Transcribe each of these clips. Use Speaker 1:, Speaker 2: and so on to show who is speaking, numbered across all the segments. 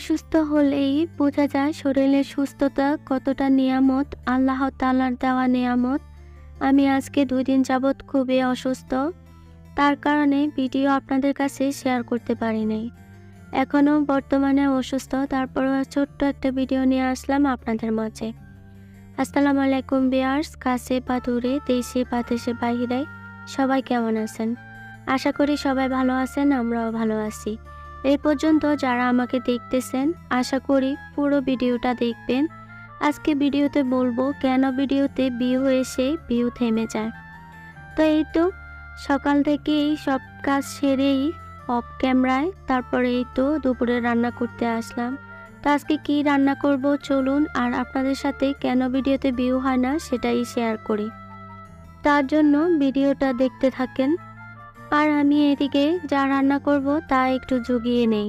Speaker 1: অসুস্থ হলেই বোঝা যায় শরীরের সুস্থতা কতটা নিয়ামত, আল্লাহ তালার দেওয়া নিয়ামত। আমি আজকে দুই দিন যাবৎ খুবই অসুস্থ। তার কারণে ভিডিও আপনাদের কাছে শেয়ার করতে পারিনি। এখনও বর্তমানে অসুস্থ, তারপরও ছোট্ট একটা ভিডিও নিয়ে আসলাম আপনাদের মাঝে। আসসালামু আলাইকুম বিয়ার্স কাছে বা দূরে, দেশে বা দেশে বাহিরে সবাই কেমন আছেন? আশা করি সবাই ভালো আছেন, আমরাও ভালো আছি। এই পর্যন্ত যারা আমাকে দেখতেছেন, আশা করি পুরো ভিডিওটা দেখবেন। আজকে ভিডিওতে বলব কেন ভিডিওতে বিউ এসে বিউ থেমে যায়। তো এই তো, সকাল থেকেই সব কাজ সেরেই অফ ক্যামেরায় তারপরে এই তো দুপুরে রান্না করতে আসলাম। তো আজকে কি রান্না করব চলুন, আর আপনাদের সাথে কেন ভিডিওতে ভিউ হয় না সেটাই শেয়ার করি। তার জন্য ভিডিওটা দেখতে থাকেন। আর আমি এদিকে যা রান্না করব তা একটু জুগিয়ে নেই।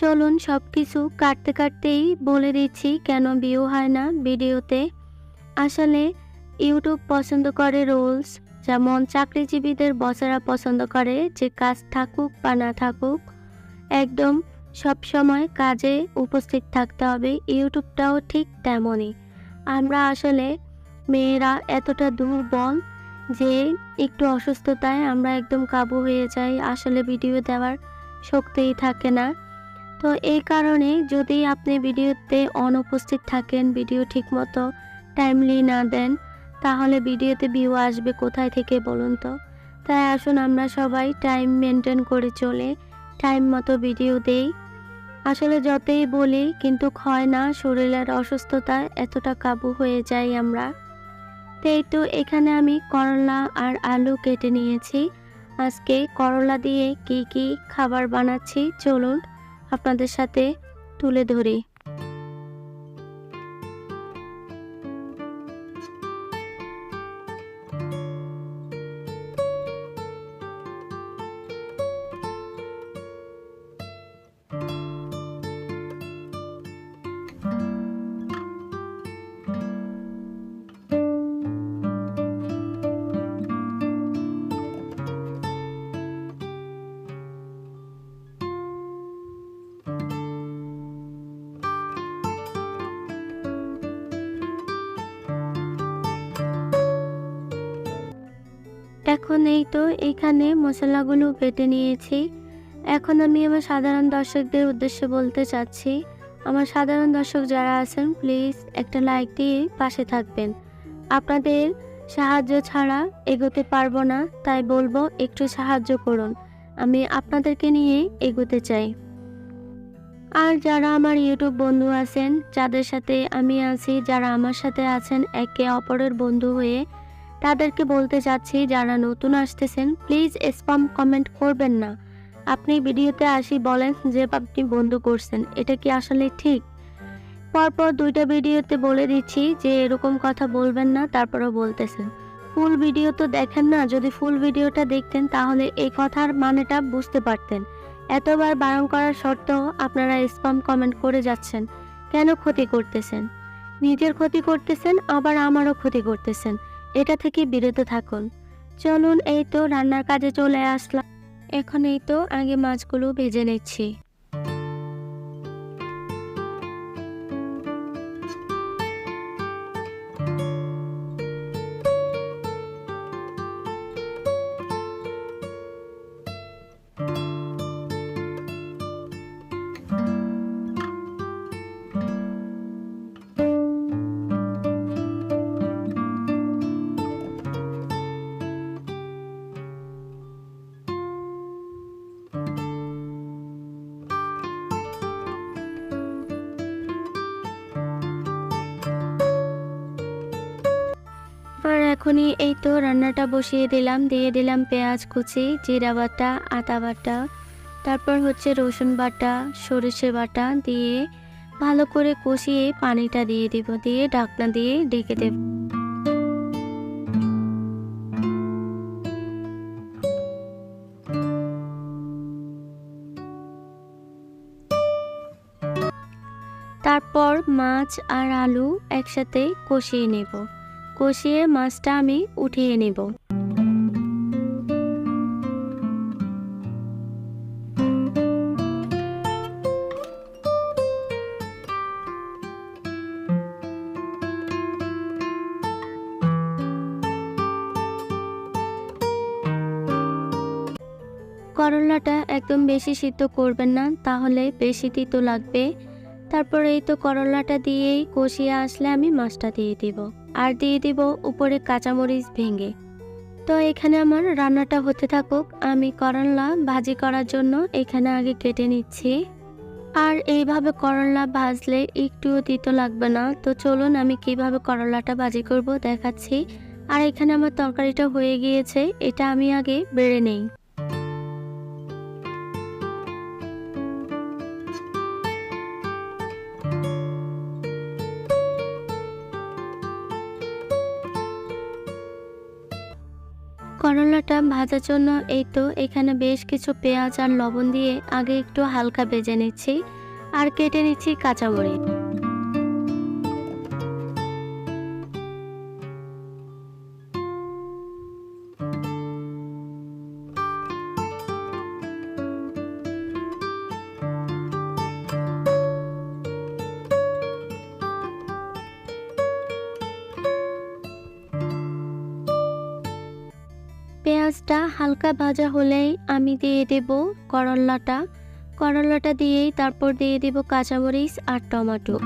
Speaker 1: চলুন সব কিছু কাটতে কাটতেই বলে দিচ্ছি কেন ভিউ হয় না ভিডিওতে। আসলে ইউটিউব পছন্দ করে রুলস, যেমন চাকরিজীবীদের বসেরা পছন্দ করে যে কাজ থাকুক বা না থাকুক। একদম সব সময় কাজে উপস্থিত থাকতে হবে, ইউটিউবটাও ঠিক তেমনই। আমরা আসলে মেয়েরা এতটা দুর্বল যে একটু অসুস্থতায় আমরা একদম কাবু হয়ে যাই, আসলে ভিডিও দেওয়ার শক্তিই থাকে না। তো এই কারণে যদি আপনি ভিডিওতে অনুপস্থিত থাকেন, ভিডিও ঠিকমতো টাইমলি না দেন, তাহলে ভিডিওতে ভিউ আসবে কোথায় থেকে বলুন তো? তাই আসুন আমরা সবাই টাইম মেনটেন করে চলে টাইম মতো ভিডিও দেই। আসলে যতই বলি, কিন্তু হয় না, শরীরের অসুস্থতা এতটা কাবু হয়ে যাই আমরা। তো এই তো এখানে আমি করলা আর আলু কেটে নিয়েছি। আজকে করলা দিয়ে কি কি খাবার বানাচ্ছি, চলুন আপনাদের সাথে তুলে ধরি। এখন এই তো এখানে মশলাগুলো বেটে নিয়েছি। এখন আমি আমার সাধারণ দর্শকদের উদ্দেশ্যে বলতে চাচ্ছি, আমার সাধারণ দর্শক যারা আছেন প্লিজ একটা লাইক দিয়ে পাশে থাকবেন। আপনাদের সাহায্য ছাড়া এগোতে পারব না, তাই বলব একটু সাহায্য করুন। আমি আপনাদেরকে নিয়ে এগোতে চাই। আর যারা আমার ইউটিউব বন্ধু আছেন, যাদের সাথে আমি আছি, যারা আমার সাথে আছেন, একে অপরের বন্ধু হয়ে তাদেরকে বলতে চাচ্ছি যারা নতুন আসতেছেন প্লিজ স্পাম কমেন্ট করবেন না। আপনি ভিডিওতে আসি বলেন যে আপনি বন্ধু করছেন, এটা কি আসলে ঠিক? পরপর দুইটা ভিডিওতে বলে দিচ্ছি যে এরকম কথা বলবেন না, তারপরেও বলতেছেন। ফুল ভিডিও তো দেখেন না, যদি ফুল ভিডিওটা দেখতেন তাহলে এই কথার মানেটা বুঝতে পারতেন। এতবার বারণ করার সত্ত্বেও আপনারা স্পাম কমেন্ট করে যাচ্ছেন, কেন ক্ষতি করতেছেন? নিজের ক্ষতি করতেছেন, আবার আমারও ক্ষতি করতেছেন। এটা থেকে বিরত থাকুন। চলুন, এই তো রান্নার কাজে চলে আসলাম। এখন এই তো আগে মাছগুলো ভেজে নিচ্ছি। এখনই এই তো রান্নাটা বসিয়ে দিলাম। দিয়ে দিলাম পেঁয়াজ কুচি, জিরা বাটা, আদা বাটা, তারপর হচ্ছে রসুন বাটা, সরিষে বাটা দিয়ে ভালো করে কষিয়ে পানিটা দিয়ে দিব, দিয়ে ঢাকনা দিয়ে ঢেকে দেব। তারপর মাছ আর আলু একসাথে কষিয়ে নেব। কষিয়ে মাছটা আমি উঠিয়ে নেব। করলাটা একদম বেশি সিদ্ধ করবেন না, তাহলে বেশি তিতো লাগবে। তারপর এই তো করলাটা দিয়েই কষিয়ে আসলে আমি মাছটা দিয়ে দিব। আর দিয়ে দিব উপরে কাঁচামরিচ ভেঙে। তো এখানে আমার রান্নাটা হতে থাকুক, আমি করলা ভাজি করার জন্য এখানে আগে কেটে নিচ্ছি। আর এইভাবে করলা ভাজলে একটুও তিতো লাগবে না, তো চলুন আমি কীভাবে করলাটা ভাজি করব দেখাচ্ছি। আর এখানে আমার তরকারিটা হয়ে গিয়েছে, এটা আমি আগে বেড়ে নেই। করলাটা ভাজার জন্য এই তো এখানে বেশ কিছু পেঁয়াজ আর লবণ দিয়ে আগে একটু হালকা ভেজে নিচ্ছি আর কেটে নিচ্ছি কাঁচামরিচ। পেঁয়াজটা হালকা ভাজা হলেই আমি দিয়ে দেব করলাটা। করলাটা দিয়েই তারপর দিয়ে দেব কাঁচামরিচ আর টমেটো।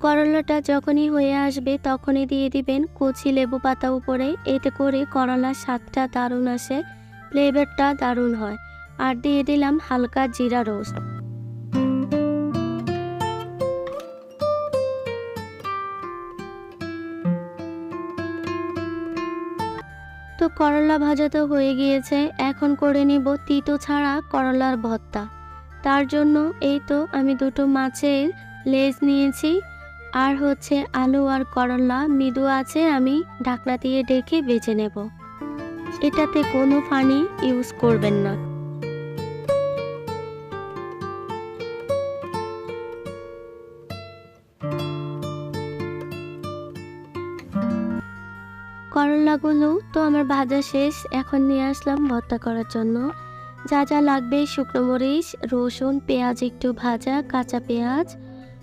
Speaker 1: করলাটা যখনই হয়ে আসবে তখনই দিয়ে দিবেন কচি লেবু পাতা উপরে। এতে করে করলার স্বাদটা দারুণ আসে ফ্লেভারটা দারুণ হয়। আর দিয়ে দিলাম হালকা জিরা রোস্ট। করলা ভাজা তো হয়ে গিয়েছে, এখন করে নিব তিতো ছাড়া করলার ভর্তা। তার জন্য এই তো আমি দুটো মাছের লেজ নিয়েছি, আর হচ্ছে আলু আর করলা মৃদু আছে, আমি ঢাকনা দিয়ে ডেকে বেছে নেব। এটাতে কোনো ফানি ইউজ করবেন না। করলাগুলো তো আমার ভাজা শেষ। এখন নিয়ে আসলাম ভর্তা করার জন্য। যা যা লাগবে, শুকনো মরিচ, রসুন, পেঁয়াজ একটু ভাজা, কাঁচা পেঁয়াজ,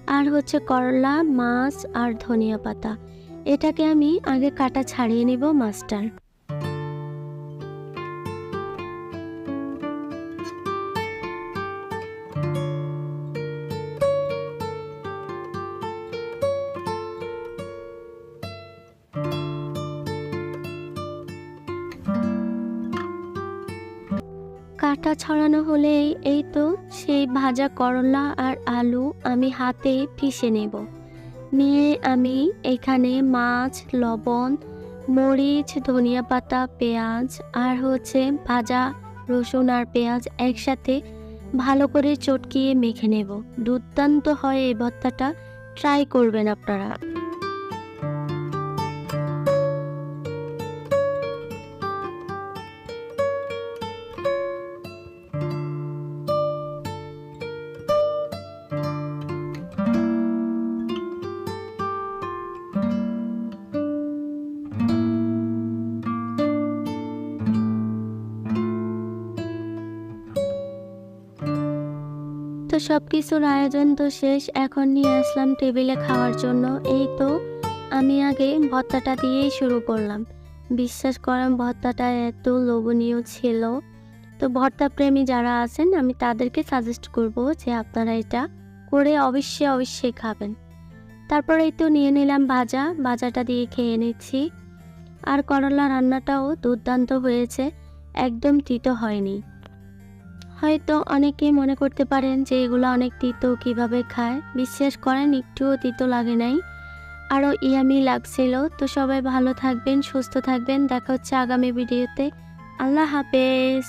Speaker 1: আর হচ্ছে করলা, মাছ আর ধনিয়া পাতা। এটাকে আমি আগে কাটা ছাড়িয়ে নিব মাছটার। ছড়ানো হলেই এই তো সেই ভাজা করলা আর আলু আমি হাতে পিষে নেব। নিয়ে আমি এখানে মাছ, লবণ, মরিচ, ধনিয়া পাতা, পেঁয়াজ আর হচ্ছে ভাজা রসুন আর পেঁয়াজ একসাথে ভালো করে চটকিয়ে মেখে নেব। দুর্দান্ত হয় এই ভর্তাটা। ট্রাই করবেন আপনারা। সব কিছুর আয়োজন তো শেষ, এখন নিয়ে আসলাম টেবিলে খাওয়ার জন্য। এই তো, আমি আগে ভর্তাটা দিয়েই শুরু করলাম। বিশ্বাস করেন, ভর্তাটা এত লোভনীয় ছিল। তো ভর্তা প্রেমী যারা আছেন, আমি তাদেরকে সাজেস্ট করব যে আপনারা এটা করে অবশ্যই অবশ্যই খাবেন। তারপর এই তো নিয়ে নিলাম ভাজা, ভাজাটা দিয়ে খেয়ে নিচ্ছি। আর করলা রান্নাটাও দুর্দান্ত হয়েছে, একদম তিতো হয়নি। হয়তো অনেকে মনে করতে পারেন যে এগুলো অনেক তিতো কীভাবে খায়। বিশ্বাস করেন, একটুও তিতো লাগে নাই। আরও ইয়ামি লাগছিল। তো সবাই ভালো থাকবেন, সুস্থ থাকবেন। দেখা হচ্ছে আগামী ভিডিওতে। আল্লাহ হাফেজ।